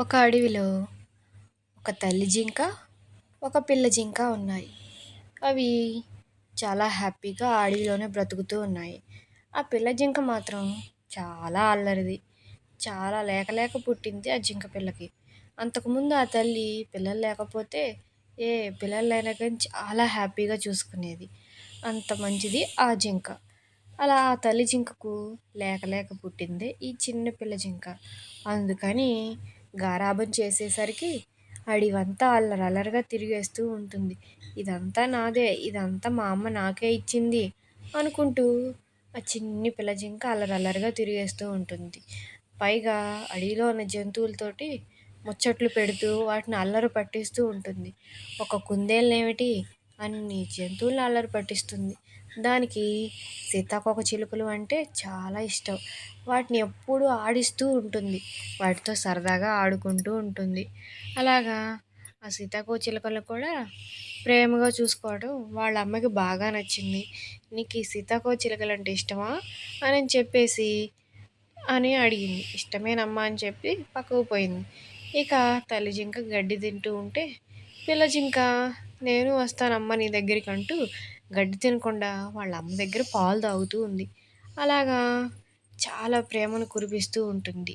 ఒక అడవిలో ఒక తల్లి జింక ఒక పిల్ల జింక ఉన్నాయి. అవి చాలా హ్యాపీగా ఆ అడవిలోనే బ్రతుకుతూ ఉన్నాయి. ఆ పిల్ల జింక మాత్రం చాలా అల్లరిది. చాలా లేక లేక పుట్టింది ఆ జింక పిల్లకి. అంతకుముందు ఆ తల్లి పిల్లలు లేకపోతే ఏ పిల్లలైనా కానీ చాలా హ్యాపీగా చూసుకునేది. అంత మంచిది ఆ జింక. అలా ఆ తల్లి జింకకు లేక లేక పుట్టింది ఈ చిన్న పిల్ల జింక. అందుకని గారాబం చేసేసరికి అడివంతా అల్లరి తిరిగేస్తూ ఉంటుంది. ఇదంతా నాదే ఇదంతా మా అమ్మ నాకే ఇచ్చింది అనుకుంటూ ఆ చిన్ని పిల్ల జింక అల్లరి తిరిగేస్తూ ఉంటుంది. పైగా అడవిలో ఉన్న జంతువులతోటి ముచ్చట్లు పెడుతూ వాటిని అల్లరి పట్టిస్తూ ఉంటుంది. ఒక కుందేలనేమిటి? అన్ని జంతువులను అల్లరి పట్టిస్తుంది. దానికి సీతాకోక చిలుకలు అంటే చాలా ఇష్టం. వాటిని ఎప్పుడూ ఆడిస్తూ ఉంటుంది. వాటితో సరదాగా ఆడుకుంటూ ఉంటుంది. అలాగా ఆ సీతాకోక చిలుకలు కూడా ప్రేమగా చూసుకోవడం వాళ్ళ అమ్మకి బాగా నచ్చింది. నీకు ఈ సీతాకోక చిలుకలు అంటే ఇష్టమా? అని చెప్పేసి అని అడిగింది. ఇష్టమేనమ్మా అని చెప్పి పక్కకు పోయింది. ఇక తల్లి జింక గడ్డి తింటూ ఉంటే పిల్ల జింక నేను వస్తానమ్మ నీ దగ్గరికి అంటూ గడ్డి తినకుండా వాళ్ళ అమ్మ దగ్గర పాలు తాగుతూ ఉంది. అలాగా చాలా ప్రేమను కురిపిస్తూ ఉంటుంది.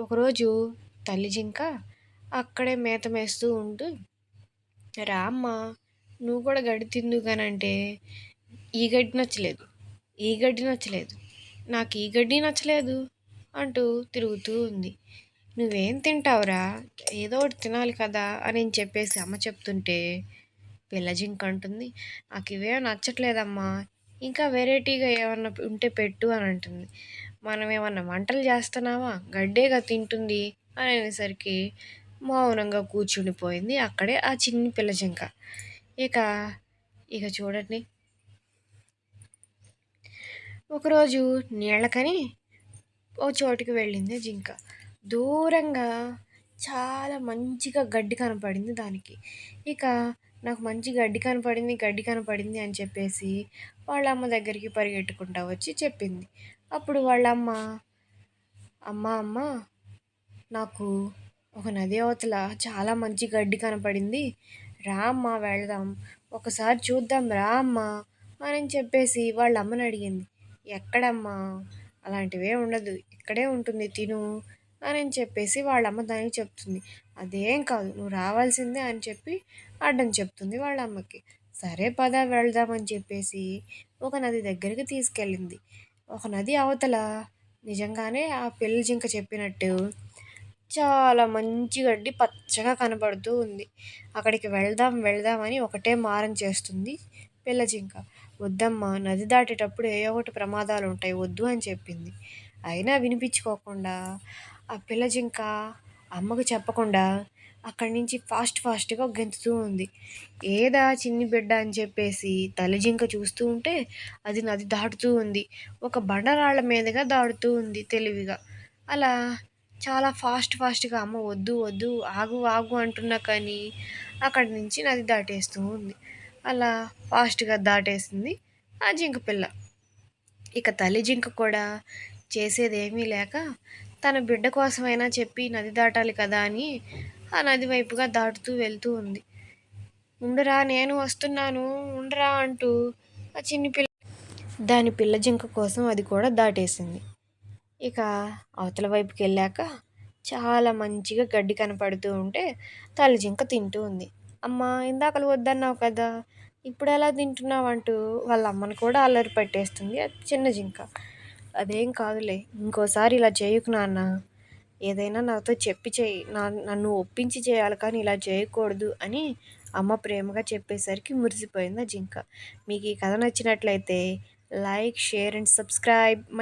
ఒకరోజు తల్లి జింక అక్కడే మేత మేస్తూ ఉంటూ రామ్మ నువ్వు కూడా గడ్డి తిందు కానంటే ఈ గడ్డి నచ్చలేదు ఈ గడ్డి నచ్చలేదు నాకు ఈ గడ్డి నచ్చలేదు అంటూ తిరుగుతూ ఉంది. నువ్వేం తింటావురా? ఏదో ఒకటి తినాలి కదా అని చెప్పేసి అమ్మ చెప్తుంటే పిల్ల జింక అంటుంది. నాకు ఇవే నచ్చట్లేదమ్మా. ఇంకా వెరైటీగా ఏమన్నా ఉంటే పెట్టు అని అంటుంది. మనం ఏమన్నా వంటలు చేస్తున్నావా? గడ్డేగా తింటుంది అని అనేసరికి మౌనంగా కూర్చుండిపోయింది అక్కడే ఆ చిన్ని పిల్ల జింక. ఇక ఇక చూడండి. ఒకరోజు నీళ్ళకని ఓ చోటుకి వెళ్ళింది జింక. దూరంగా చాలా మంచిగా గడ్డి కనపడింది దానికి. ఇక నాకు మంచి గడ్డి కనపడింది గడ్డి కనపడింది అని చెప్పేసి వాళ్ళ అమ్మ దగ్గరికి పరిగెట్టుకుంటా వచ్చి చెప్పింది. అప్పుడు వాళ్ళ అమ్మ అమ్మ అమ్మ నాకు ఒక నది అవతల చాలా మంచి గడ్డి కనపడింది. రా అమ్మ వెళదాం. ఒకసారి చూద్దాం రా అమ్మ అని చెప్పేసి వాళ్ళ అమ్మని అడిగింది. ఎక్కడమ్మా? అలాంటివే ఉండదు. ఇక్కడే ఉంటుంది. తిను. అని చెప్పేసి వాళ్ళ అమ్మ దానికి చెప్తుంది. అదేం కాదు నువ్వు రావాల్సిందే అని చెప్పి అడ్డం చెప్తుంది వాళ్ళ అమ్మకి సరే పద వెళ్దామని చెప్పేసి ఒక నది దగ్గరికి తీసుకెళ్ళింది. ఒక నది అవతల నిజంగానే ఆ పిల్ల జింక చెప్పినట్టు చాలా మంచి గడ్డి పచ్చగా కనబడుతూ ఉంది. అక్కడికి వెళ్దాం వెళ్దామని ఒకటే మారం చేస్తుంది పిల్ల జింక. వద్దమ్మా నది దాటేటప్పుడు ఏ ఒకటి ప్రమాదాలు ఉంటాయి వద్దు అని చెప్పింది. అయినా వినిపించుకోకుండా ఆ పిల్ల జింక అమ్మకు చెప్పకుండా అక్కడి నుంచి ఫాస్ట్ ఫాస్ట్గా గెంతుతూ ఉంది. ఏదా చిన్ని బిడ్డ అని చెప్పేసి తల్లి జింక చూస్తూ ఉంటే అది నది దాటుతూ ఉంది. ఒక బండరాళ్ళ మీదుగా దాటుతూ ఉంది తెలివిగా. అలా చాలా ఫాస్ట్ ఫాస్ట్గా అమ్మ వద్దు వద్దు ఆగు ఆగు అంటున్నా కానీ అక్కడి నుంచి నది దాటేస్తూ ఉంది. అలా ఫాస్ట్గా దాటేసింది ఆ జింక పిల్ల. ఇక తల్లి జింక కూడా చేసేదేమీ లేక తన బిడ్డ కోసమైనా చెప్పి నది దాటాలి కదా అని ఆ నది వైపుగా దాటుతూ వెళ్తూ ఉంది. ఉండరా నేను వస్తున్నాను. ఉండరా అంటూ ఆ చిన్ని పిల్ల దాని పిల్ల జింక కోసం అది కూడా దాటేసింది. ఇక అవతల వైపుకి వెళ్ళాక చాలా మంచిగా గడ్డి కనపడుతూ ఉంటే తల్లి జింక తింటూ ఉంది. అమ్మ ఇందాకలు వద్దన్నావు కదా ఇప్పుడు ఎలా తింటున్నావు? అంటూ వాళ్ళ అమ్మని కూడా అల్లరి అది చిన్న జింక. అదేం కాదులే. ఇంకోసారి ఇలా చేయకు నాన్న. ఏదైనా నాతో చెప్పి చేయి. నా నన్ను ఒప్పించి చేయాలి కానీ ఇలా చేయకూడదు అని అమ్మ ప్రేమగా చెప్పేసరికి మురిసిపోయింది ఆ జింక. మీకు ఈ కథ నచ్చినట్లయితే like share and subscribe. My